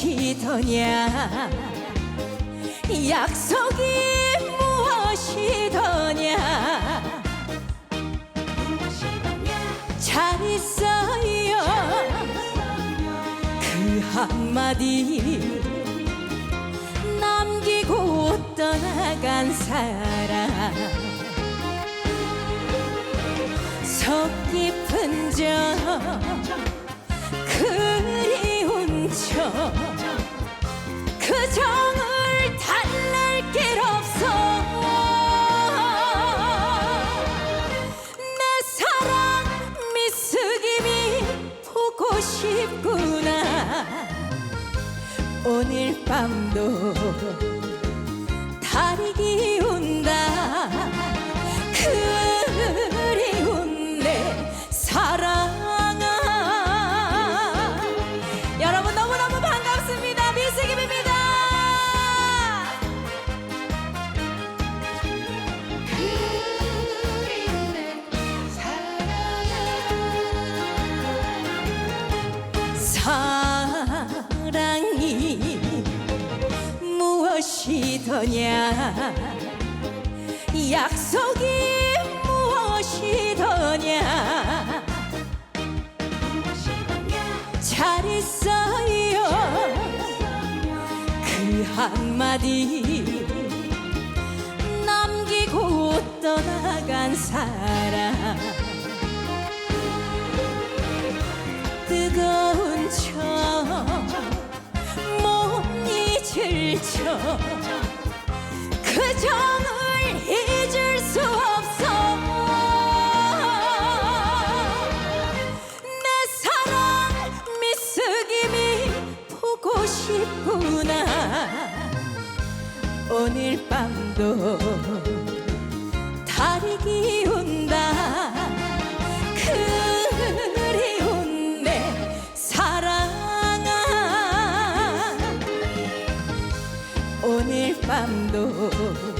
무엇이더냐? 약속이 무엇이더냐? 잘 있어요 그 한마디 남기고 떠나간 사람. 속 깊은 저 그리운 저 싶구나. 오늘 밤도 사랑이 무엇이더냐? 약속이 무엇이더냐? 잘 있어요. 그 한마디 남기고 떠나간 사람 그 점을 잊을 수 없어. 내 사랑 미스김이 보고 싶구나. 오늘 밤도 다리기 밤도